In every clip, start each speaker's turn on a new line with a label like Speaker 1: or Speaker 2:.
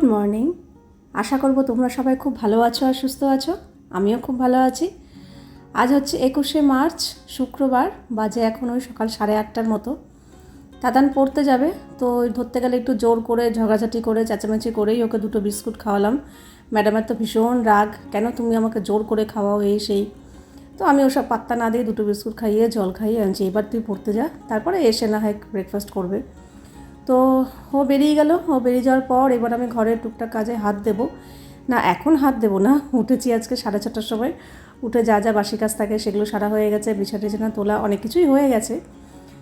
Speaker 1: Good morning. আশা করব তোমরা সবাই খুব ভালো আছো আর সুস্থ আছো। আমিও খুব ভালো আছি। আজ হচ্ছে একুশে মার্চ, শুক্রবার, বাজে এখন ওই সকাল সাড়ে আটটার মতো। তাতান পড়তে যাবে, তো ধরতে গেলে একটু জোর করে, ঝগড়াঝাটি করে, চেঁচামেচি করেই ওকে দুটো বিস্কুট খাওয়ালাম। ম্যাডামের তো ভীষণ রাগ, কেন তুমি আমাকে জোর করে খাওয়াও এই সেই? তো আমি ওসব পাত্তা না দিয়ে দুটো বিস্কুট খাইয়ে, জল খাইয়ে আনছি, এবার তুই পড়তে যা, তারপরে এসে না হয় ব্রেকফাস্ট করবে। তো ও বেরিয়ে গেল। ও বেরিয়ে যাওয়ার পর এবার আমি ঘরের টুকটাক কাজে হাত দেবো। না, এখন হাত দেবো না। উঠেছি আজকে সাড়ে ছটার সময়। উঠে যা যা বাসি কাজ থাকে সেগুলো সারা হয়ে গেছে বিছা টিছানা তোলা অনেক কিছুই হয়ে গেছে।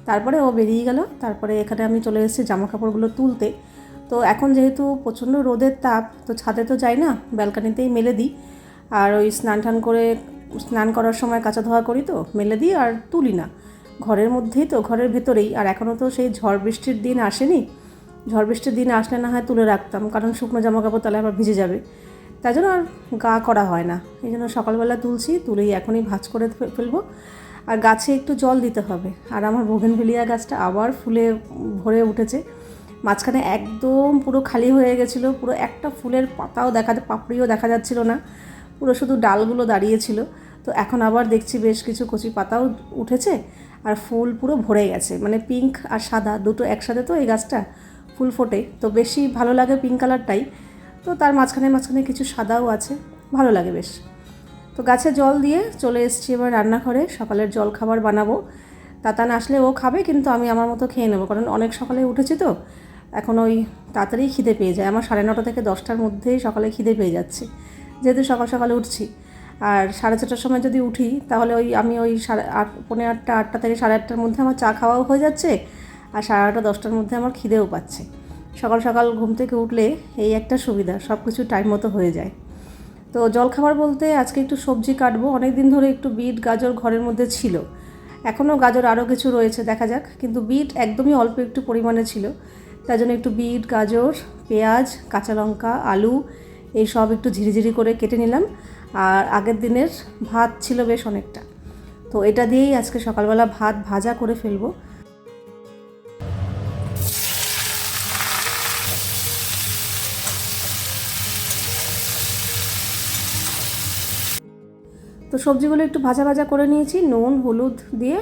Speaker 1: তারপরে ও বেরিয়ে গেল। তারপরে এখানে আমি চলে এসেছি জামা কাপড়গুলো তুলতে। তো এখন যেহেতু প্রচণ্ড রোদের তাপ, তো ছাদে তো যাই না, ব্যালকানিতেই মেলে দিই। আর ওই স্নান টান করে স্নান করার সময় কাঁচা ধোয়া করি তো, মেলে দিই আর তুলি না। ঘরের মধ্যেই তো, ঘরের ভেতরেই। আর এখনও তো সেই ঝড় বৃষ্টির দিন আসেনি। ঝড় বৃষ্টির দিন আসলে না হয় তুলে রাখতাম, কারণ শুকনো জামা কাপড় তাহলে আবার ভিজে যাবে। তাই জন্য আর গা করা হয় না। এই জন্য সকালবেলা তুলছি, তুলেই এখনই ভাজ করে ফেলব। আর গাছে একটু জল দিতে হবে। আর আমার বোগেনভেলিয়া গাছটা আবার ফুলে ভরে উঠেছে। মাঝখানে একদম পুরো খালি হয়ে গেছিল, পুরো একটা ফুলের পাতাও দেখা, পাপড়িও দেখা যাচ্ছিল না। পুরো শুধু ডালগুলো দাঁড়িয়েছিল তো এখন আবার দেখছি বেশ কিছু কচি পাতাও উঠেছে। আর ফুল পুরো ভরে গেছে। মানে পিঙ্ক আর সাদা, দুটো একসাথে তো এই গাছটা ফুল ফোটে। তো বেশি ভালো লাগে পিঙ্ক কালারটাই তো তার মাঝখানে মাঝখানে কিছু সাদাও আছে। ভালো লাগে বেশ। তো গাছে জল দিয়ে চলে এসেছি এবার রান্নাঘরে। সকালের জল খাবার বানাবো। তাতান আসলে ও খাবে, কিন্তু আমি আমার মতো খেয়ে নেব। কারণ অনেক সকালে উঠেছি তো। এখন ওই তাড়াতাড়ি খিদে পেয়ে যায়। আমার সাড়ে নটা থেকে দশটার মধ্যেই সকালে খিদে পেয়ে যাচ্ছে। যেহেতু সকাল সকালে উঠছি। আর সাড়ে ছটার সময় যদি উঠি, তাহলে ওই আমি ওই সাড়ে আট পনেরো আটটা আটটা থেকে সাড়ে আটটার মধ্যে আমার চা খাওয়াও হয়ে যাচ্ছে আর সাড়ে আটটা দশটার মধ্যে আমার খিদেও পাচ্ছে। সকাল সকাল ঘুম থেকে উঠলে এই একটা সুবিধা সব কিছু টাইম মতো হয়ে যায়। তো জলখাবার বলতে আজকে একটু সবজি কাটবো অনেক দিন ধরে একটু বিট, গাজর ঘরের মধ্যে ছিল। এখনও গাজর আরও কিছু রয়েছে, দেখা যাক। কিন্তু বিট একদমই অল্প একটু পরিমাণে ছিল। তাই জন্য একটু বিট, গাজর, পেঁয়াজ, কাঁচা লঙ্কা, আলু, এই সব একটু ঝিরিঝিরি করে কেটে নিলাম। আর আগের দিনের ভাত ছিল বেশ অনেকটা। তো এটা দিয়েই আজকে সকালবেলা ভাত ভাজা করে ফেলব। তো সবজিগুলো একটু ভাজা ভাজা করে নিয়েছি, নুন, হলুদ দিয়ে,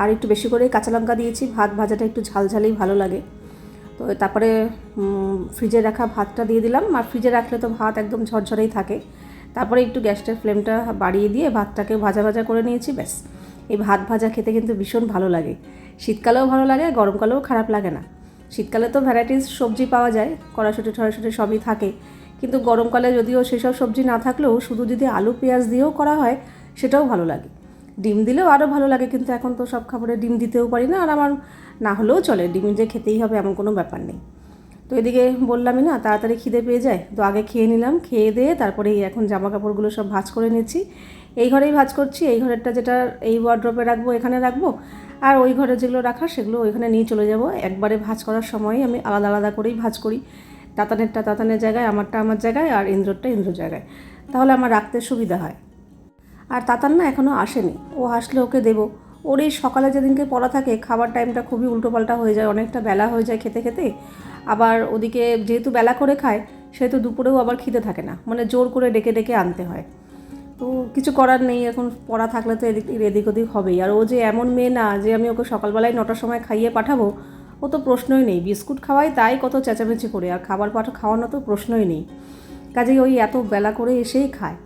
Speaker 1: আর একটু বেশি করে কাঁচা লঙ্কা দিয়েছি। ভাত ভাজাটা একটু ঝালঝালেই ভালো লাগে। তো তারপরে ফ্রিজে রাখা ভাতটা দিয়ে দিলাম। আর ফ্রিজে রাখলে তো ভাত একদম ঝরঝরেই থাকে। তারপরে একটু গ্যাসটার ফ্লেমটা বাড়িয়ে দিয়ে ভাতটাকে ভাজা ভাজা করে নিয়েছি, ব্যাস। এই ভাত ভাজা খেতে কিন্তু ভীষণ ভালো লাগে। শীতকালেও ভালো লাগে, আর গরমকালেও খারাপ লাগে না। শীতকালে তো ভ্যারাইটিস সবজি পাওয়া যায় কড়াশুটি টড়াশুটি সবই থাকে। কিন্তু গরমকালে যদিও সেসব সবজি না থাকলেও শুধু যদি আলু, পেঁয়াজ দিয়েও করা হয়, সেটাও ভালো লাগে। ডিম দিলেও আরও ভালো লাগে, কিন্তু এখন তো সব খাবারে ডিম দিতেও পারি না, আর আমার না হলেও চলে। ডিম যে খেতেই হবে এমন কোনো ব্যাপার নেই। তো এদিকে বললামই না, তাড়াতাড়ি খিদে পেয়ে যায়। তো আগে খেয়ে নিলাম, খেয়ে দিয়ে তারপরে এখন জামা কাপড়গুলো সব ভাজ করে নিচ্ছি। এই ঘরেই ভাঁজ করছি, এই ঘরেরটা যেটা এই ওয়ার্ড্রপে রাখব, এখানে রাখব। আর ওই ঘরে যেগুলো রাখার সেগুলো ওইখানে নিয়ে চলে যাব। একবারে ভাঁজ করার সময় আমি আলাদা আলাদা করেই ভাঁজ করি। তাতানেরটা তাতানের জায়গায়, আমারটা আমার জায়গায়, আর ইন্দ্রটা ইন্দ্র জায়গায়। তাহলে আমার রাখতে সুবিধা হয়। আর তাতান না এখনও আসেনি। ও আসলে ওকে দেবো। ওর এই সকালে যেদিনকে পড়া থাকে, খাবার টাইমটা খুবই উল্টোপাল্টা হয়ে যায়, অনেকটা বেলা হয়ে যায় খেতে খেতে। আবার ওদিকে যেহেতু বেলা করে খায়, সেহেতু দুপুরেও আবার খিদে থাকে না মানে জোর করে ডেকে ডেকে আনতে হয়। তো কিছু করার নেই, এখন পড়া থাকলে তো এদিক এদিক ওদিক হবেই। আর ও যে এমন মেয়ে না, যে আমি ওকে সকালবেলায় নটার সময় খাইয়ে পাঠাবো, ও তো প্রশ্নই নেই। বিস্কুট খাওয়াই তাই কত চেঁচামেচি করে, আর খাবার পাঠা খাওয়ানো তো প্রশ্নই নেই। কাজেই ওই এত বেলা করে এসেই খায়।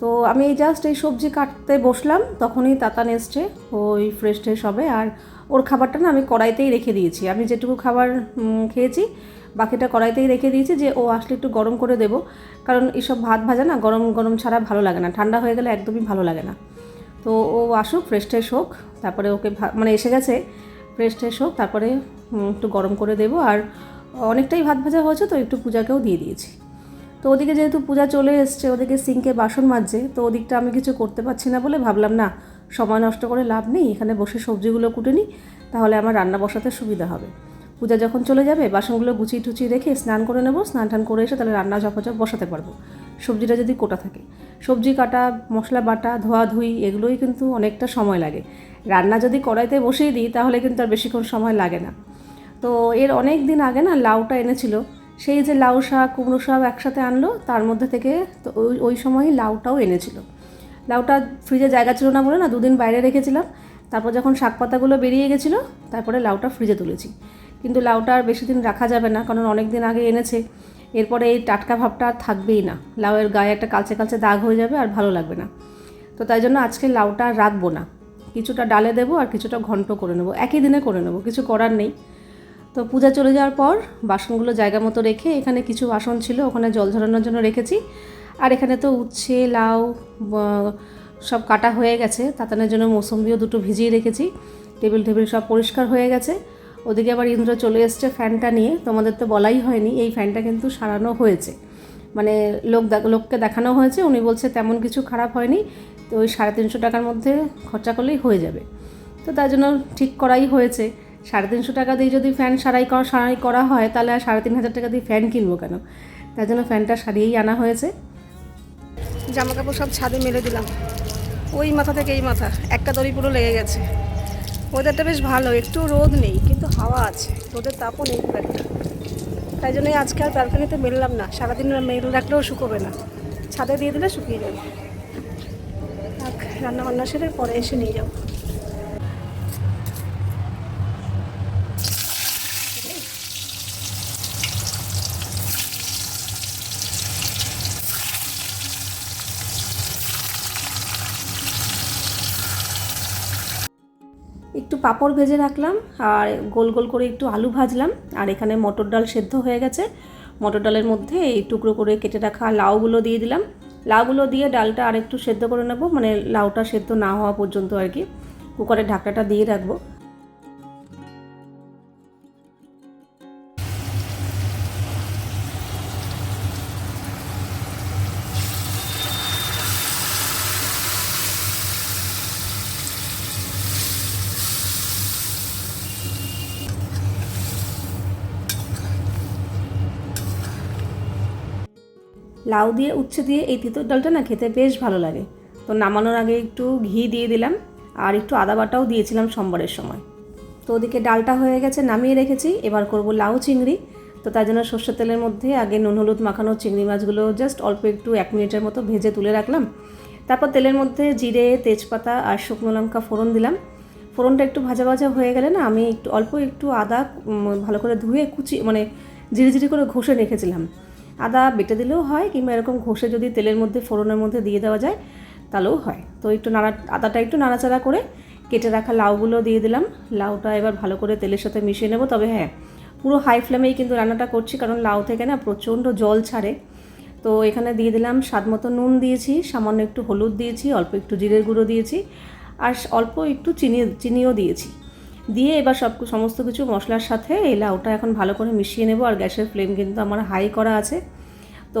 Speaker 1: তো আমি জাস্ট এই সবজি কাটতে বসলাম, তখনই তাতান এসছে ওই ফ্রেশ ট্রেশ হবে। আর ওর খাবারটা না আমি কড়াইতেই রেখে দিয়েছি। আমি যেটুকু খাবার খেয়েছি, বাকিটা কড়াইতেই রেখে দিয়েছি যে ও আসলে একটু গরম করে দেবো। কারণ এইসব ভাত ভাজা না গরম গরম ছাড়া ভালো লাগে না। ঠান্ডা হয়ে গেলে একদমই ভালো লাগে না। তো ও আসুক ফ্রেশ ট্রেশ হোক, তারপরে ওকে মানে এসে গেছে ফ্রেশ ট্রেশ হোক, তারপরে একটু গরম করে দেবো। আর অনেকটাই ভাত ভাজা হয়েছে, তো একটু পূজাকেও দিয়ে দিয়েছি। তো ওদিকে যেহেতু পূজা চলে এসছে, ওদিকে সিঙ্কে বাসন মাজছে, তো ওদিকটা আমি কিছু করতে পারছি না বলে ভাবলাম, না, সময় নষ্ট করে লাভ নেই, এখানে বসে সবজিগুলো কুটে নিই, তাহলে আমার রান্না বসাতে সুবিধা হবে। পূজা যখন চলে যাবে, বাসনগুলো গুছিয়ে টুচিয়ে রেখে স্নান করে নেব, স্নান টান করে এসে তাহলে রান্না ঝপাঝপ বসাতে পারব, সবজিটা যদি কোটা থাকে। সবজি কাটা, মশলা বাটা, ধোয়া ধুই, এগুলোই কিন্তু অনেকটা সময় লাগে। রান্না যদি কড়াইতে বসিয়ে দিই, তাহলে কিন্তু আর বেশিক্ষণ সময় লাগে না। তো এর অনেক দিন আগে না লাউটা এনেছিল সেই যে লাউ শাক, কুমড়ো শাক একসাথে আনলো, তার মধ্যে থেকে তো ওই ওই সময়ই লাউটাও এনেছিল। লাউটা ফ্রিজে জায়গা ছিল না বলে না, দুদিন বাইরে রেখেছিলাম। তারপর যখন শাক পাতাগুলো বেরিয়ে গেছিল, তারপরে লাউটা ফ্রিজে তুলেছি। কিন্তু লাউটা আর বেশি দিন রাখা যাবে না, কারণ অনেক দিন আগে এনেছে। এরপরে এই টাটকা ভাবটা আর থাকবেই না। লাউয়ের গায়ে একটা কালচে কালচে দাগ হয়ে যাবে আর ভালো লাগবে না। তো তাই জন্য আজকে লাউটা রাখব না। কিছুটা ডালে দেবো আর কিছুটা ঘন্ট করে নেব। একই দিনে করে নেব, কিছু করার নেই। তো পূজা চলে যাওয়ার পর বাসনগুলো জায়গা মতো রেখে এখানে কিছু বাসন ছিল, ওখানে জল ঝরানোর জন্য রেখেছি। আর এখানে তো উচ্ছে, লাউ সব কাটা হয়ে গেছে। তাতানের জন্য মৌসম্বিও দুটো ভিজিয়ে রেখেছি। টেবিল টেবিল সব পরিষ্কার হয়ে গেছে। ওদিকে আবার ইন্দ্র চলে এসছে ফ্যানটা নিয়ে। তোমাদের তো বলাই হয়নি, এই ফ্যানটা কিন্তু সারানো হয়েছে। মানে লোক লোককে দেখানো হয়েছে। উনি বলছে তেমন কিছু খারাপ হয়নি। তো ওই সাড়ে তিনশো টাকার মধ্যে খরচা করলেই হয়ে যাবে। তো তার জন্য ঠিক করাই হয়েছে। সাড়ে তিনশো টাকা দিয়ে যদি ফ্যান সারাই করা সারাই করা হয়, তাহলে আর সাড়ে তিন হাজার টাকা দিয়ে ফ্যান কিনবো কেন? তার জন্য ফ্যানটা সারিয়েই আনা হয়েছে।
Speaker 2: জামা কাপড় সব ছাদে মেলে দিলাম। ওই মাথা থেকে এই মাথা, একটা দড়ি পুরো লেগে গেছে। ওয়েদারটা বেশ ভালো, একটু রোদ নেই, কিন্তু হাওয়া আছে। রোদের তাপও নেই খুব একটা। তাই জন্যই আজকে আর ব্যালকানিতে মেললাম না। সারাদিন মেল রাখলেও শুকোবে না। ছাদে দিয়ে দিলে শুকিয়ে যাবে। রান্না বান্না সেরে পরে এসে নিয়ে যাব।
Speaker 1: একটু পাঁপড় ভেজে রাখলাম আর গোল গোল করে একটু আলু ভাজলাম। আর এখানে মটর ডাল সেদ্ধ হয়ে গেছে। মটর ডালের মধ্যে এই টুকরো করে কেটে রাখা লাউগুলো দিয়ে দিলাম। লাউগুলো দিয়ে ডালটা আর একটু সেদ্ধ করে নেব মানে লাউটা সেদ্ধ না হওয়া পর্যন্ত আর কি। কুকারের ঢাকাটা দিয়ে রাখব। লাউ দিয়ে, উচ্ছে দিয়ে এই তিতর ডালটা না খেতে বেশ ভালো লাগে। তো নামানোর আগে একটু ঘি দিয়ে দিলাম, আর একটু আদা বাটাও দিয়েছিলাম সোমবারের সময়। তো ওদিকে ডালটা হয়ে গেছে, নামিয়ে রেখেছি। এবার করব লাউ চিংড়ি। তো তার জন্য সর্ষের তেলের মধ্যে আগে নুন, হলুদ মাখানো চিংড়ি মাছগুলো জাস্ট অল্প একটু এক মিনিটের মতো ভেজে তুলে রাখলাম। তারপর তেলের মধ্যে জিরে, তেজপাতা আর শুকনো লঙ্কা ফোড়ন দিলাম। ফোড়নটা একটু ভাজা ভাজা হয়ে গেলে না আমি একটু অল্প একটু আদা ভালো করে ধুয়ে কুচি মানে জিরি করে ঘষে রেখেছিলাম। আদা বেটে দিলেও হয় কিংবা এরকম ঘষে যদি তেলের মধ্যে, ফোড়নের মধ্যে দিয়ে দেওয়া যায়, তাহলেও হয়। তো একটু নাড়া, আদাটা একটু নাড়াচাড়া করে কেটে রাখা লাউগুলো দিয়ে দিলাম। লাউটা এবার ভালো করে তেলের সাথে মিশিয়ে নেব। তবে হ্যাঁ পুরো হাই ফ্লেমেই কিন্তু রান্নাটা করছি, কারণ লাউ থেকে না প্রচণ্ড জল ছাড়ে। তো এখানে দিয়ে দিলাম স্বাদ মতো নুন দিয়েছি, সামান্য একটু হলুদ দিয়েছি, অল্প একটু জিরের গুঁড়ো দিয়েছি, আর অল্প একটু চিনি, চিনিও দিয়েছি। দিয়ে এবার সব সমস্ত কিছু মশলার সাথে এই লাউটা এখন ভালো করে মিশিয়ে নেব। আর গ্যাসের ফ্লেম কিন্তু আমার হাই করা আছে। তো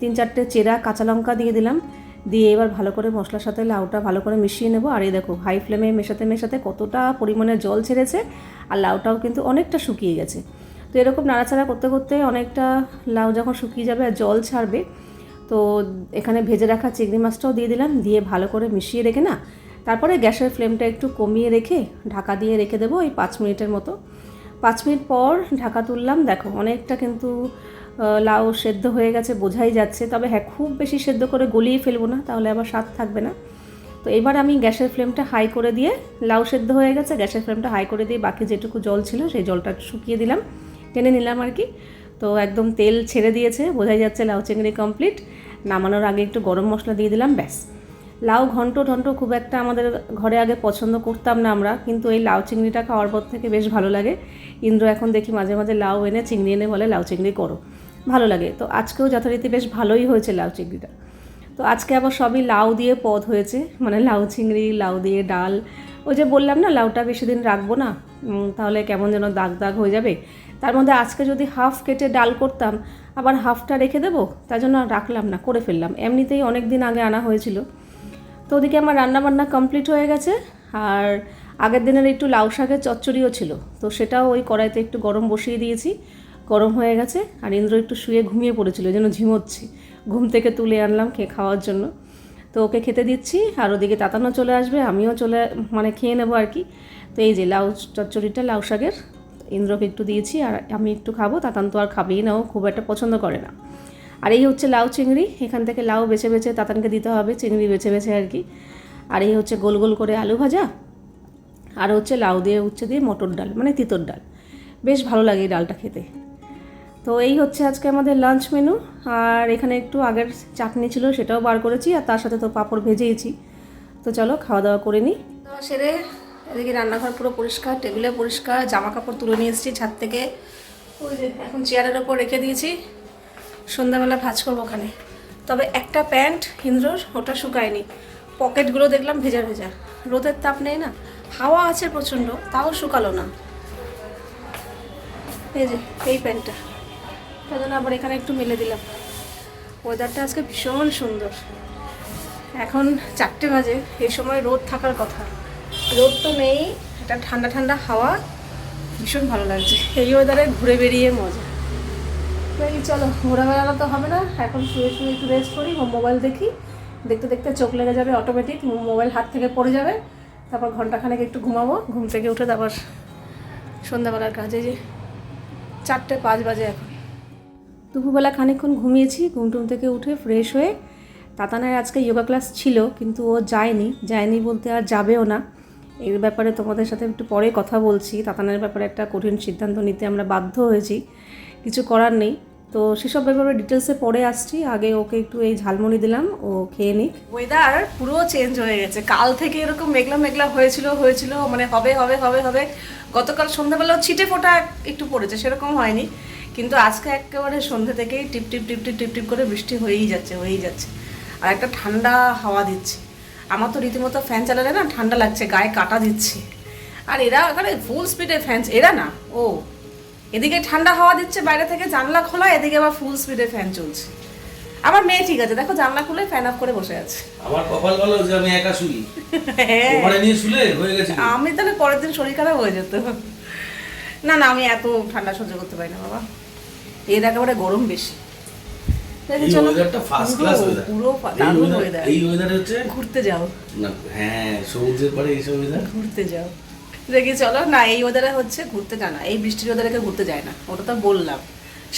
Speaker 1: তিন চারটে চেরা কাঁচা লঙ্কা দিয়ে দিলাম। দিয়ে এবার ভালো করে মশলার সাথে লাউটা ভালো করে মিশিয়ে নেব। আর এই দেখো, হাই ফ্লেমে মেশাতে মেশাতে কতটা পরিমাণে জল ছেড়েছে আর লাউটাও কিন্তু অনেকটা শুকিয়ে গেছে। তো এরকম নাড়াচাড়া করতে করতে অনেকটা লাউ যখন শুকিয়ে যাবে আর জল ছাড়বে, তো এখানে ভেজে রাখা চিংড়ি মাছটাও দিয়ে দিলাম। দিয়ে ভালো করে মিশিয়ে রেখে না তারপরে গ্যাসের ফ্লেমটা একটু কমিয়ে রেখে ঢাকা দিয়ে রেখে দেবো ওই পাঁচ মিনিটের মতো। পাঁচ মিনিট পর ঢাকা তুললাম। দেখো, অনেকটা কিন্তু লাউ সেদ্ধ হয়ে গেছে, বোঝাই যাচ্ছে। তবে হ্যাঁ খুব বেশি সেদ্ধ করে গলিয়ে ফেলব না, তাহলে আবার স্বাদ থাকবে না। তো এবার আমি গ্যাসের ফ্লেমটা হাই করে দিয়ে, লাউ সেদ্ধ হয়ে গেছে, গ্যাসের ফ্লেমটা হাই করে দিয়ে বাকি যেটুকু জল ছিল, সেই জলটা শুকিয়ে দিলাম। টেনে নিলাম আর কি। তো একদম তেল ছেড়ে দিয়েছে, বোঝাই যাচ্ছে লাউ চিংড়ি কমপ্লিট। নামানোর আগে একটু গরম মশলা দিয়ে দিলাম, ব্যাস। লাউ ঘন্ট ঢন্ট খুব একটা আমাদের ঘরে আগে পছন্দ করতাম না আমরা, কিন্তু এই লাউ চিংড়িটা খাওয়ার পর থেকে বেশ ভালো লাগে। ইন্দ্র এখন দেখি মাঝে মাঝে লাউ এনে চিংড়ি এনে বলে, লাউ চিংড়ি করো। ভালো লাগে। তো আজকেও যথারীতি বেশ ভালোই হয়েছে লাউ চিংড়িটা। তো আজকে আবার সবই লাউ দিয়ে পদ হয়েছে মানে লাউ চিংড়ি, লাউ দিয়ে ডাল। ওই যে বললাম না, লাউটা বেশি দিন রাখব না তাহলে কেমন যেন দাগ দাগ হয়ে যাবে। তার মধ্যে আজকে যদি হাফ কেটে ডাল করতাম, আবার হাফটা রেখে দেবো, তার জন্য রাখলাম না, করে ফেললাম। এমনিতেই অনেক দিন আগে আনা হয়েছিল। তো ওদিকে আমার রান্নাবান্না কমপ্লিট হয়ে গেছে, আর আগের দিনের একটু লাউ শাকের চচ্চড়িও ছিল, তো সেটাও ওই কড়াইতে একটু গরম বসিয়ে দিয়েছি, গরম হয়ে গেছে, আর ইন্দ্র একটু শুয়ে ঘুমিয়ে পড়েছিল, যেন ঝিমোচ্ছি, ঘুম থেকে তুলে আনলাম খেয়ে খাওয়ার জন্য। তো ওকে খেতে দিচ্ছি, আর ওদিকে তাতানো চলে আসবে, আমিও চলে মানে খেয়ে নেব আর কি। তো এই যে লাউ চচ্চড়িটা, লাউ শাকের, ইন্দ্রকে একটু দিয়েছি, আর আমি একটু খাব, তাতান তো আর খাবেই না, ও খুব একটা পছন্দ করে না। আর এই হচ্ছে লাউ চিংড়ি, এখান থেকে লাউ বেছে বেছে তাতানকে দিতে হবে, চিংড়ি বেছে বেছে আর কি। আর এই হচ্ছে গোল গোল করে আলু ভাজা, আর হচ্ছে লাউ দিয়ে উচ্ছে দিয়ে মটর ডাল মানে তিতর ডাল। বেশ ভালো লাগে এই ডালটা খেতে। তো এই হচ্ছে আজকে আমাদের লাঞ্চ মেনু আর এখানে একটু আগের চাটনি ছিল সেটাও বার করেছি, আর তার সাথে তো পাঁপড় ভেজেইছি। তো চলো খাওয়া দাওয়া করে নিই তো সেরে এদিকে রান্নাঘর পুরো পরিষ্কার, টেবিলে পরিষ্কার, জামা কাপড় তুলে নিয়ে এসেছি ছাদ থেকে। ওই যে এখন চেয়ারের ওপর রেখে দিয়েছি। সন্ধ্যাবেলা ভাজ করব ওখানে। তবে একটা প্যান্ট ইন্দ্রর ওটা শুকায়নি। পকেটগুলো দেখলাম ভেজা ভেজা। রোদের তাপ নেই না? হাওয়া আছে প্রচণ্ড, তাও শুকালো না। এই যে, এই প্যান্টটা। তার জন্য আবার এখানে একটু মেলে দিলাম। ওয়েদারটা আজকে ভীষণ সুন্দর। এখন চারটে বাজে, এই সময় রোদ থাকার কথা। রোদ তো নেই এটা ঠান্ডা ঠান্ডা হাওয়া। ভীষণ ভালো লাগছে। এই ওয়েদারে ঘুরে বেরিয়ে মজা। এই চলো ঘোরা বেড়ানো তো হবে না। এখন শুয়ে শুয়ে একটু রেস্ট করি মোবাইল দেখি। দেখতে দেখতে চোখ লেগে যাবে অটোমেটিক মোবাইল হাত থেকে পড়ে যাবে। তারপর ঘন্টাখানেক একটু ঘুমাবো, ঘুম থেকে উঠে তারপর সন্ধ্যাবেলার কাজে। যে চারটে পাঁচ বাজে এখন। দুপুরবেলা খানিকক্ষণ ঘুমিয়েছি, ঘুম টুম থেকে উঠে ফ্রেশ হয়ে তাতানের আজকে যোগা ক্লাস ছিল, কিন্তু ও যায়নি। যায়নি বলতে আর যাবেও না। এর ব্যাপারে তোমাদের সাথে একটু পরে কথা বলছি। তাতানের ব্যাপারে একটা কঠিন সিদ্ধান্ত নিতে আমরা বাধ্য হয়েছি। কিছু করার নেই। তো সেসব ব্যাপারে ডিটেলসে পরে আসছি। আগে ওকে একটু এই ঝালমুড়ি দিলাম, ও খেয়ে নিক। ওয়েদার পুরো চেঞ্জ হয়ে গেছে। কাল থেকে এরকম মেঘলা মেঘলা হয়েছিল হয়েছিল মানে হবে হবে হবে হবে। গতকাল সন্ধ্যাবেলাও ছিটে ফোটা একটু পড়েছে, সেরকম হয়নি। কিন্তু আজকে একেবারে সন্ধ্যে থেকেই টিপ টিপ টিপ টিপ টিপ টিপ করে বৃষ্টি হয়েই যাচ্ছে হয়েই যাচ্ছে। আর একটা ঠান্ডা হাওয়া দিচ্ছে। আমার তো রীতিমতো ফ্যান চালালে না ঠান্ডা লাগছে, গায়ে কাটা দিচ্ছে। আর এরা এখানে ফুল স্পিডে ফ্যান এরা না, ও। এদিকে ঠান্ডা হাওয়া দিচ্ছে বাইরে থেকে জানলা খোলা এদিকে আবার ফুল স্পিডে ফ্যান চলছে। আমার মেয়ে ঠিক আছে দেখো জানলা খুলে ফ্যান অফ করে বসে আছে।
Speaker 3: আমার কপাল ভালো যে আমি একা শুই।
Speaker 1: হ্যাঁ।
Speaker 3: ওখানে নিয়ে শুলে হয়ে গেছে
Speaker 1: আমি তাহলে পরের দিন শরীর খারাপ হয়ে যেত। না না আমি এত ঠান্ডা সহ্য করতে পারি না বাবা। এর একেবারে গরম বেশি। দেখি
Speaker 3: এই
Speaker 1: চলো,
Speaker 3: ওয়েদারটা ফার্স্ট ক্লাস
Speaker 1: পুরো-
Speaker 3: ওয়েদার
Speaker 1: পুরো দারুণ ওয়েদার
Speaker 3: এই ওয়েদার হচ্ছে
Speaker 1: ঘুরতে যাও।
Speaker 3: না হ্যাঁ সমুদ্রের পরে এইসব ওয়েদার
Speaker 1: ঘুরতে যাও। দেখি চলো। না এই ওয়েদারে হচ্ছে ঘুরতে যায় না। এই বৃষ্টির ওয়েদারে কেউ ঘুরতে যায় না। ওটা তো বললাম।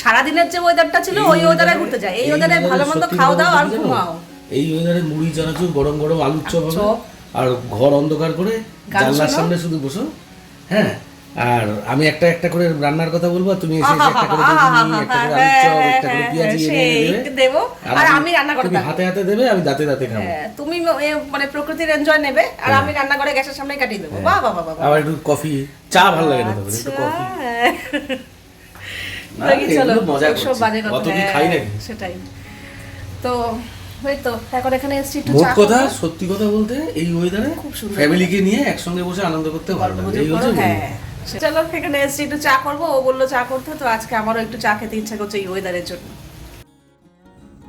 Speaker 1: সারাদিনের যে ওয়েদারটা ছিল ওই ওয়েদারে ঘুরতে যায়। এই ওয়েদারে ভালো মন্দ খাও দাও আর ঘুমাও।
Speaker 3: এই ওয়েদারে মুড়ি চানাচুর গরম গরম আলুর চপ আর ঘর অন্ধকার করে জানলার সামনে শুধু বসো। হ্যাঁ? আর আমি একটা একটা করে রান্নার কথা বলব তুমি এসে একটা করে বেগুনি, একটা করে আলুর চপ একটা করে পেঁয়াজি এনে দেবে।
Speaker 1: আর আমি রান্না করে
Speaker 3: তুমি হাতে হাতে দেবে আমি দাঁতে দাঁতে খাব।
Speaker 1: হ্যাঁ, তুমি মানে প্রকৃতির এনজয় নেবে আর আমি রান্না করে গ্যাসের সামনে কাটিয়ে দেবো। বাহ বাহ বাহ
Speaker 3: আবার একটু কফি চা ভালো লাগে না তখন একটু কফি। না,
Speaker 1: চলো
Speaker 3: মজা
Speaker 1: সব বাজে কথা। হ্যাঁ,
Speaker 3: খাই নাকি?
Speaker 1: সেটাই। তো ওই তো এখন এখানে এসছি একটু
Speaker 3: মোট কথা সত্যি কথা বলতে এই ওয়েদারে
Speaker 1: খুব
Speaker 3: ফ্যামিলিকে নিয়ে একসঙ্গে বসে আনন্দ করতে ভালো লাগে। এই হচ্ছে main।
Speaker 1: হ্যাঁ চলো, এখানে এসছি একটু চা করব। ও বলল চা করতে, তো আজকে আমারও একটু চা খেতে ইচ্ছা করছে এই ওয়েদারের জন্য।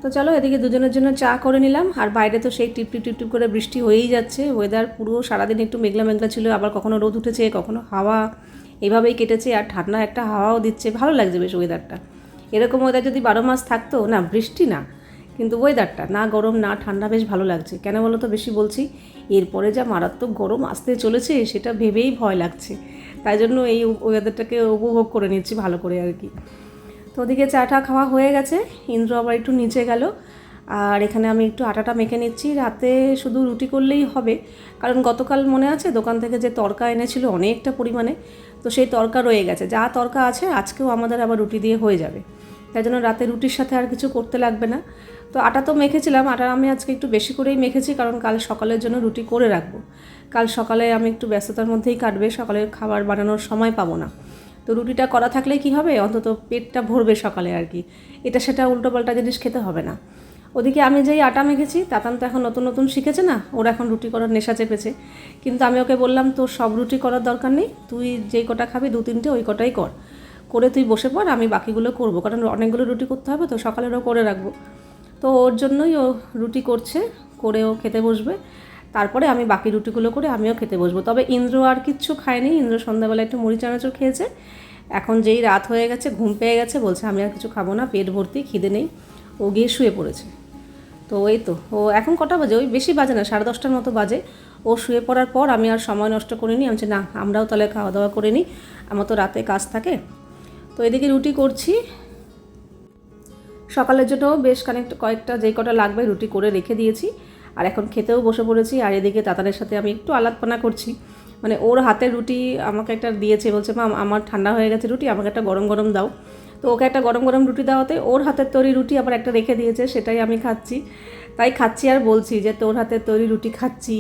Speaker 1: তো চলো, এদিকে দুজনের জন্য চা করে নিলাম। আর বাইরে তো সেই টিপ টিপ টিপ টিপ করে বৃষ্টি হয়েই যাচ্ছে। ওয়েদার পুরো সারাদিন একটু মেঘলা মেঘলা ছিল, আবার কখনো রোদ উঠেছে, কখনো হাওয়া। এভাবেই কেটেছে, আর ঠান্ডা একটা হাওয়াও দিচ্ছে। ভালো লাগছে বেশ ওয়েদারটা এরকম ওয়েদার যদি বারো মাস থাকতো, না, বৃষ্টি না, কিন্তু ওয়েদারটা না গরম, না ঠান্ডা, বেশ ভালো লাগছে। কেন বলো তো বেশি বলছি, এরপরে যা মারাত্মক গরম আসতে চলেছে, সেটা ভেবেই ভয় লাগছে। তাই জন্য এই ওয়েদারটাকে উপভোগ করে নিচ্ছি ভালো করে আর কি। তো ওদিকে চাটা খাওয়া হয়ে গেছে, ইন্দ্র আবার একটু নিচে গেল। আর এখানে আমি একটু আটাটা মেখে নিচ্ছি, রাতে শুধু রুটি করলেই হবে। কারণ গতকাল মনে আছে দোকান থেকে যে তরকা এনেছিল অনেকটা পরিমাণে, তো সেই তরকা রয়ে গেছে। যা তরকা আছে আজকেও আমাদের আবার রুটি দিয়ে হয়ে যাবে। তাই জন্য রাতে রুটির সাথে আর কিছু করতে লাগবে না। তো আটা তো মেখেছিলাম, আটা আমি আজকে একটু বেশি করেই মেখেছি, কারণ কাল সকালের জন্য রুটি করে রাখব। কাল সকালে আমি একটু ব্যস্ততার মধ্যেই কাটবে, সকালের খাবার বানানোর সময় পাবো না। তো রুটিটা করা থাকলে কি হবে? অন্তত পেটটা ভরবে সকালে আর কি। এটা সেটা উল্টোপাল্টা জিনিস খেতে হবে না। ওদিকে আমি যেই আটা মেখেছি, তাতান তো এখন নতুন নতুন শিখেছে না? ওর এখন রুটি করার নেশা চেপেছে। কিন্তু আমি ওকে বললাম, তোর সব রুটি করার দরকার নেই। তুই যেই কটা খাবি, দু তিনটে ওই কটাই কর। করে তুই বসে পড়, আমি বাকিগুলো করব। কারণ অনেকগুলো রুটি করতে হবে তো সকালেরও করে রাখব। তো ওর জন্যই ও রুটি করছে, করে ও খেতে বসবে। তারপরে আমি বাকি রুটিগুলো করে আমিও খেতে বসবো। তবে ইন্দ্র আর কিচ্ছু খায়নি। ইন্দ্র সন্ধ্যাবেলা একটু মুড়ি চানাচুর খেয়েছে। এখন যেই রাত হয়ে গেছে, ঘুম পেয়ে গেছে, বলছে আমি আর কিছু খাব না, পেট ভর্তি, খিদে নেই। ও গিয়ে শুয়ে পড়েছে। তো এই তো, ও এখন কটা বাজে? ওই বেশি বাজে না, সাড়ে দশটার মতো বাজে। ও শুয়ে পড়ার পর আমি আর সময় নষ্ট করিনি। আমি না, আমরাও তাহলে খাওয়া দাওয়া করে নিই। আমার তো রাতে কাজ থাকে। তো এদিকে রুটি করছি। সকালের জন্য বেশ খানিকটা, কয়েকটা, যেই কটা লাগবে রুটি করে রেখে দিয়েছি। আর এখন খেতেও বসে পড়েছি আর এদিকে তাতানের সাথে আমি একটু আলাদপানা করছি। মানে ওর হাতের রুটি আমাকে একটা দিয়েছে বলছে মা আমার ঠান্ডা হয়ে গেছে রুটি আমাকে একটা গরম গরম দাও। তো ওকে একটা গরম গরম রুটি দেওয়াতে ওর হাতের তৈরি রুটি আবার একটা রেখে দিয়েছে সেটাই আমি খাচ্ছি। তাই খাচ্ছি আর বলছি যে তোর হাতের তৈরি রুটি খাচ্ছি।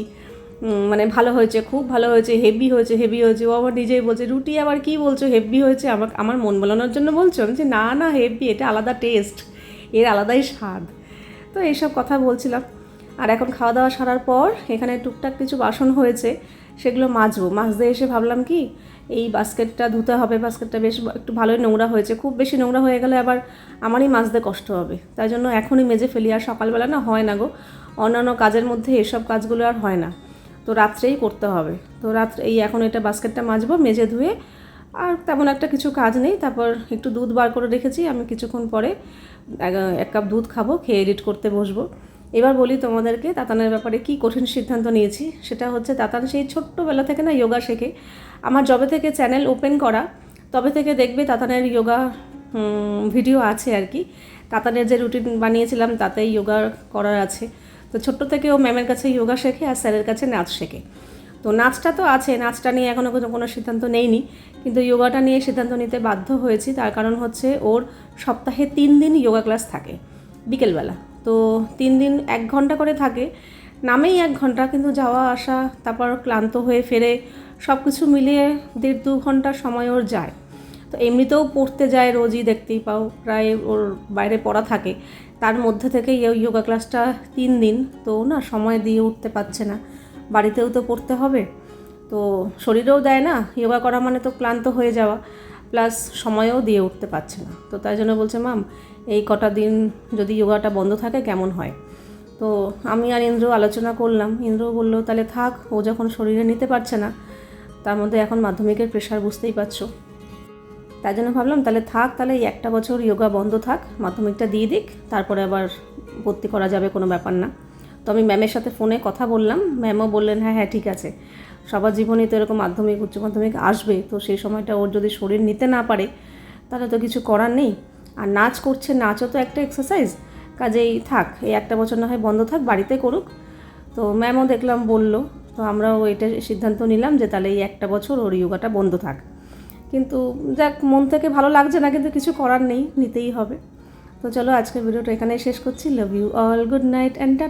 Speaker 1: মানে ভালো হয়েছে খুব ভালো হয়েছে হেভি হয়েছে হেভি হয়েছে। ও আবার নিজেই বলছে রুটি আবার কি বলছো হেভি হয়েছে? আমার আমার মন বলানোর জন্য বলছো? আমি বলছি, না না হেভি এটা আলাদা টেস্ট এর আলাদাই স্বাদ। তো এইসব কথা বলছিলাম। আর এখন খাওয়া দাওয়া সারার পর এখানে টুকটাক কিছু বাসন হয়েছে, সেগুলো মাজবো। মাজতে এসে ভাবলাম কি, এই বাস্কেটটা ধুতে হবে, বাস্কেটটা বেশ একটু ভালোই নোংরা হয়েছে। খুব বেশি নোংরা হয়ে গেলে আবার আমারই মাজতে কষ্ট হবে। তাই জন্য এখনই মেজে ফেলি। আর সকালবেলা না হয় না গো, অন্যান্য কাজের মধ্যে এসব কাজগুলো আর হয় না। তো রাত্রেই করতে হবে। তো রাত্রে এই এখন এটা বাস্কেটটা মাজবো, মেজে ধুয়ে, আর তেমন একটা কিছু কাজ নেই। তারপর একটু দুধ বার করে রেখেছি। আমি কিছুক্ষণ পরে এক- কাপ দুধ খাব, খেয়ে এডিট করতে বসবো। এবার বলি তোমাদেরকে তাতানের ব্যাপারে কি কঠিন সিদ্ধান্ত নিয়েছি। সেটা হচ্ছে তাতান সেই ছোট্টবেলা থেকে না যোগা শেখে। আমার যবে থেকে চ্যানেল ওপেন করা, তবে থেকে দেখবে তাতানের যোগা ভিডিও আছে আর কি। তাতানের যে রুটিন বানিয়েছিলাম তাতেই যোগা করার আছে। তো ছোট্ট থেকে ও ম্যামের কাছে যোগা শেখে আর স্যারের কাছে নাচ শেখে। তো নাচটা তো আছে, নাচটা নিয়ে এখনও কোনো কোনো সিদ্ধান্ত নেইনি। কিন্তু যোগাটা নিয়ে সিদ্ধান্ত নিতে বাধ্য হয়েছি। তার কারণ হচ্ছে ওর সপ্তাহে তিন দিন যোগা ক্লাস থাকে, বিকেলবেলা। তো তিন দিন এক ঘণ্টা করে থাকে। নামেই এক ঘণ্টা, কিন্তু যাওয়া, আসা, তারপর ক্লান্ত হয়ে ফেরে সব কিছু মিলিয়ে দেড় দু ঘণ্টা সময় ওর যায়। তো এমনিতেও পড়তে যায় রোজই দেখতেই পাও, প্রায় ওর বাইরে পড়া থাকে। তার মধ্যে থেকে যোগা ক্লাসটা তিন দিন, তো না সময় দিয়ে উঠতে পারছে না। বাড়িতেও তো পড়তে হবে। তো শরীরেও দেয় না যোগা করা মানে তো ক্লান্ত হয়ে যাওয়া। প্লাস সময়ও দিয়ে উঠতে পারছে না। তো তাই জন্য বলছে, মাম এই কটা দিন যদি যোগাটা বন্ধ থাকে, কেমন হয়? তো আমি আর ইন্দ্র আলোচনা করলাম। ইন্দ্র বলল, তাহলে থাক, ও যখন শরীরে নিতে পারছে না, তার মধ্যে এখন মাধ্যমিকের প্রেশার বুঝতেই পারছ। তাই জন্য ভাবলাম, তাহলে থাক, তাহলে এই একটা বছর যোগা বন্ধ থাক, মাধ্যমিকটা দিয়ে দিক, তারপরে আবার ভর্তি করা যাবে, কোনো ব্যাপার না। তো আমি ম্যামের সাথে ফোনে কথা বললাম। ম্যামও বললেন হ্যাঁ হ্যাঁ ঠিক আছে। সবার জীবনে তো এরকম মাধ্যমিক, উচ্চ মাধ্যমিক আসবে, তো সেই সময়টা ওর যদি শরীর নিতে না পারে, তাহলে তো কিছু করার নেই। আর নাচ করছে, নাচও তো একটা এক্সারসাইজ কাজেই থাক, এই একটা বছর না হয় বন্ধ থাক, বাড়িতে করুক। তো ম্যামও দেখলাম, বলল, তো আমরাও এটা সিদ্ধান্ত নিলাম যে তাহলে এই একটা বছর ওর ইয়োগাটা বন্ধ থাক। কিন্তু যাক, মন থেকে ভালো লাগছে না, কিন্তু কিছু করার নেই, নিতেই হবে। তো চলো, আজকের ভিডিওটা এখানেই শেষ করছি। Love you all good night and tata